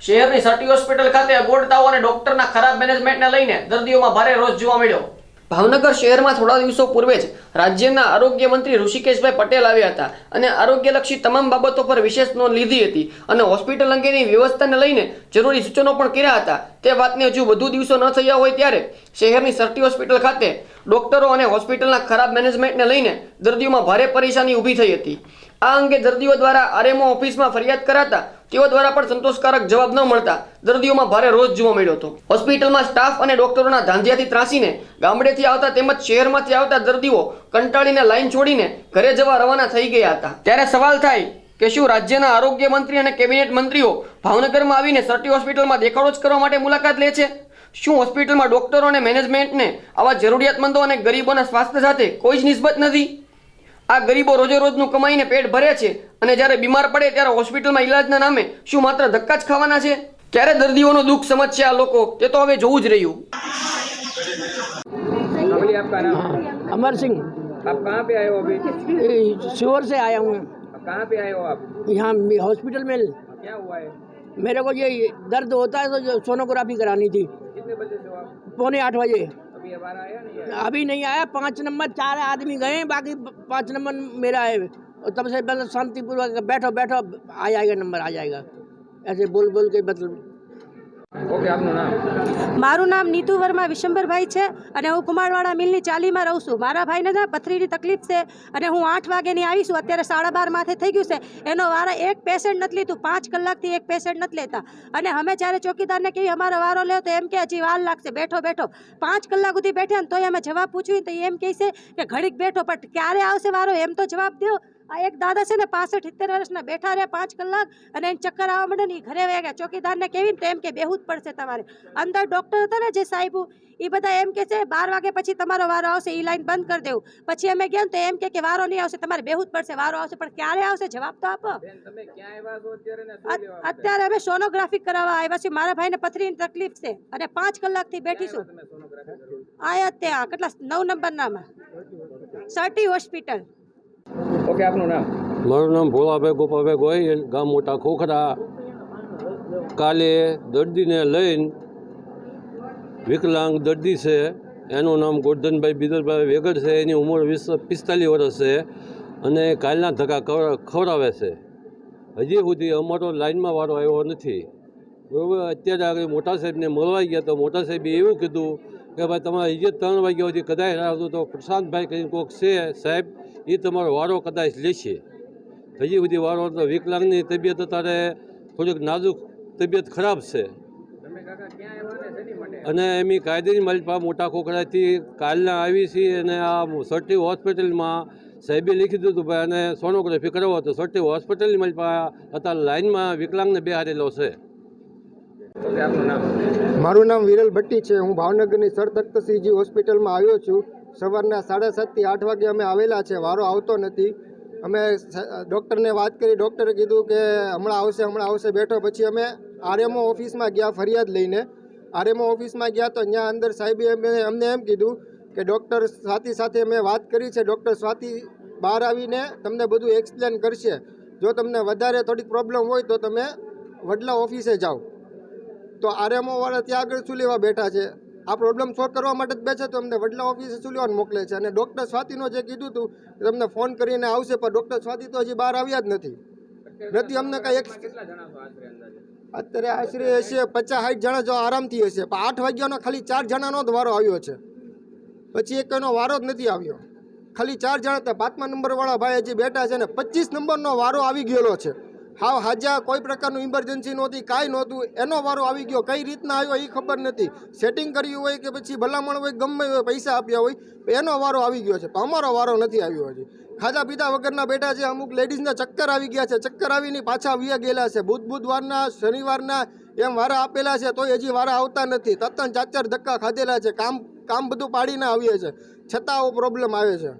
શહેરની સટી હોસ્પિટલ ખાતે અગવડતાઓ અને ડોક્ટરના ખરાબ મેનેજમેન્ટને લઈને દર્દીઓમાં ભારે રોષ જોવા મળ્યો. ભાવનગર શહેરમાં થોડા દિવસો પૂર્વે જ રાજ્યના આરોગ્ય મંત્રી ઋષિકેશભાઈ પટેલ આવ્યા હતા અને આરોગ્યલક્ષી તમામ બાબતો પર વિશેષ નોંધ લીધી હતી અને હોસ્પિટલ અંગેની વ્યવસ્થાને લઈને જરૂરી સૂચનો પણ કર્યા હતા. તે વાતને હજુ વધુ દિવસો ન થયા હોય ત્યારે શહેરની સરટી હોસ્પિટલ ખાતે ડોક્ટરો અને હોસ્પિટલના ખરાબ મેનેજમેન્ટને લઈને દર્દીઓમાં ભારે પરેશાની ઊભી થઈ હતી. આ અંગે દર્દીઓ દ્વારા આરએમઓ ઓફિસમાં ફરિયાદ કરાતા તેઓ દ્વારા પણ સંતોષકારક જવાબ ન મળતા દર્દીઓમાં ભારે રોષ જોવા મળ્યો હતો. હોસ્પિટલમાં સ્ટાફ અને ડોક્ટરોના ધાંધિયાથી ત્રાસીને ગામડેથી આવતા તેમજ શહેરમાંથી આવતા દર્દીઓ કંટાળીને લાઈન છોડીને ઘરે જવા રવાના થઈ ગયા હતા. ત્યારે સવાલ થાય કે શું રાજ્યના આરોગ્ય મંત્રી અને કેબિનેટ મંત્રીઓ ભાવનગરમાં આવીને સર્ટી હોસ્પિટલમાં દેખાડો જ કરવા માટે મુલાકાત લે છે? શું હોસ્પિટલમાં ડોક્ટરો અને મેનેજમેન્ટને આવા જરૂરિયાતમંદો અને ગરીબોના સ્વાસ્થ્ય સાથે કોઈ જ નિસ્બત નથી? આ ગરીબો રોજે રોજનું કમાઈને પેટ ભરે છે અને જ્યારે બીમાર પડે ત્યારે હોસ્પિટલમાં ઈલાજના નામે શું માત્ર ધક્કા જ ખાવાના છે ક્યારે દર્દીઓનું દુઃખ સમજશે આ લોકો તે તો હવે જોવું જ રહ્યું हाँ बोलिए आपका नाम अमर सिंह आप कहाँ पे आए हो अभी ए, शिवर से आया हूँ आप कहाँ पे आए हो आप यहाँ मे- हॉस्पिटल में क्या हुआ है मेरे को ये दर्द होता है तो जो सोनोग्राफी करानी थी कितने बजे से हो आप पौने आठ बजे अभी आया नहीं है। अभी नहीं आया, पाँच नंबर, चार आदमी गए, बाकी पाँच नंबर मेरा है। और तब से मतलब शांतिपूर्वक बैठो बैठो आ जाएगा, नंबर आ जाएगा। ऐसे बोल बोल के मतलब મારું નામ નીતુ વર્મા વિશંભરભાઈ છે અને હું કુમારવાડા મિલની ચાલીમાં રહું છું. મારા ભાઈને ને પથરીની તકલીફ છે અને હું આઠ વાગ્યાની આવી છું. અત્યારે સાડા બાર માથે થઈ ગયું છે. એનો વારા એક પેશન્ટ નથી લીધું. પાંચ કલાકથી એક પેશન્ટ નથી લેતા. અને અમે જ્યારે ચોકીદારને કહીએ, અમારો વારો લ્યો, તો એમ કે હજી વાર લાગશે. બેઠો બેઠો. પાંચ કલાક સુધી બેઠ્યા ને તોય અમે જવાબ પૂછ્યું તો એમ કહે છે કે, ઘડીક બેઠો, પણ ક્યારે આવશે વારો? એમ તો જવાબ દો આ એક દાદા છે ને પાસઠ સિત્તેર વર્ષના બેઠા રહ્યા પાંચ કલાક અને એને ચક્કર આવવા માંડે ને એ ઘરે વહી ગયા. ચોકીદારને કેવી તો એમ કે બેહું જ પડશે તમારે. અંદર ડૉક્ટર હતા ને જે સાહેબ એ બધા એમ કે છે બાર વાગે પછી તમારો વારો આવશે એ લાઈન બંધ કરી દેવું. પછી અમે ગયા ને તો એમ કે કે વારો નહીં આવશે તમારે બેહું જ પડશે વારો આવશે પણ ક્યારે આવશે જવાબ તો આપો. અત્યારે ને અમે સોનોગ્રાફી કરાવવા આવ્યા છીએ. મારા ભાઈને પથરીની તકલીફ છે અને પાંચ કલાકથી બેઠી છું. તમે સોનોગ્રાફી કરો? આયા ત્યાં કેટલા નવ નંબરનામાં સર્ટી હોસ્પિટલ. ઓકે, આપનું નામ? મારું નામ ભોળાભાઈ ગોપાભાઈ ગોહિલ, ગામ મોટા ખોખરા. કાલે દર્દીને લઈને વિકલાંગ દર્દી છે, એનું નામ ગોરધનભાઈ બિદરભાઈ વેગડ છે, એની ઉંમર વીસ, પિસ્તાલીસ વર્ષ છે અને કાલના ધક્કા ખવડાવે છે. હજી સુધી અમારો લાઇનમાં વારો આવ્યો નથી. બરાબર, અત્યારે આગળ મોટા સાહેબને મળવા ગયા તો મોટા સાહેબે એવું કીધું કે ભાઈ તમારે હજી ત્રણ વાગ્યા સુધી કદાચ આવતું તો પ્રશાંતભાઈ કરીને કોઈક છે સાહેબ એ તમારો વારો કદાચ લેશે. હજી સુધી વારો તો વિકલાંગની તબિયત અત્યારે થોડીક નાજુક તબિયત ખરાબ છે. અને એમની કાયદેની મારી પાસે મોટા ખોખરાથી કાલના આવી છીએ અને આ સર્ટી હોસ્પિટલમાં સાહેબે લીખી દીધું ભાઈ, અને સોનોગ્રાફી કરાવો તો સર્ટી હોસ્પિટલની મારી પાસે અત્યારે લાઇનમાં વિકલાંગને બેહારેલો છે. મારું નામ વિરલ ભટ્ટી છે. હું ભાવનગરની સર તખ્તસિંહજી હોસ્પિટલમાં આવ્યો છું. સવારના સાડા સાતથી આઠ વાગે અમે આવેલા છે, વારો આવતો નથી. અમે ડૉક્ટરને વાત કરી, ડૉક્ટરે કીધું કે હમણાં આવશે હમણાં આવશે, બેઠો, પછી અમે આરએમઓ ઓફિસમાં ગયા ફરિયાદ લઈને. આરએમઓ ઓફિસમાં ગયા તો ત્યાં અંદર સાહેબે અમને એમ કીધું કે ડૉક્ટર સ્વાતિ સાથે મેં વાત કરી છે, ડૉક્ટર સ્વાતિ બહાર આવીને તમને બધું એક્સપ્લેન કરશે. જો તમને વધારે થોડીક પ્રોબ્લેમ હોય તો તમે વડલા ઓફિસે જાઓ. તો આરએમઓ વાળા ત્યાં આગળ શું લેવા બેઠા છે? આ પ્રોબ્લેમ સોલ્વ કરવા માટે જ બેસે તો અમને વડલા ઓફિસે શું મોકલે છે. અને ડૉક્ટર સ્વાતિનો જે કીધું હતું તમને ફોન કરીને આવશે, પણ ડૉક્ટર સ્વાતિ તો હજી બહાર આવ્યા જ નથી. નથી અમને કાંઈ એક અત્યારે આશરે હશે પચાસ સાઠ જણા જો આરામથી હશે. પણ આઠ વાગ્યાનો ખાલી ચાર જણાનો જ વારો આવ્યો છે. પછી એક એનો વારો જ નથી આવ્યો. ખાલી ચાર જણા હતા. પાંચમા નંબરવાળા ભાઈ હજી બેઠા છે ને પચીસ નંબરનો વારો આવી ગયેલો છે. હાવ હાજા, કોઈ પ્રકારનું ઇમરજન્સી નહોતી, કાંઈ નહોતું. એનો વારો આવી ગયો. કઈ રીતના આવ્યો એ ખબર નથી. સેટિંગ કર્યું હોય કે પછી ભલામણ હોય, ગમે હોય, પૈસા આપ્યા હોય એનો વારો આવી ગયો છે. પણ અમારો વારો નથી આવ્યો હજી. ખાધા પીધા વગરના બેઠા છે, અમુક લેડીઝના ચક્કર આવી ગયા છે. ચક્કર આવીને પાછા વ્યા ગયેલા છે. બુધ બુધવારના, શનિવારના એમ વારા આપેલા છે, તોય હજી વારા આવતા નથી. તત્તન ચાર ચાર ધક્કા ખાધેલા છે. કામ કામ બધું પાડીને આવીએ છે. છતાં આવો પ્રોબ્લેમ આવે છે.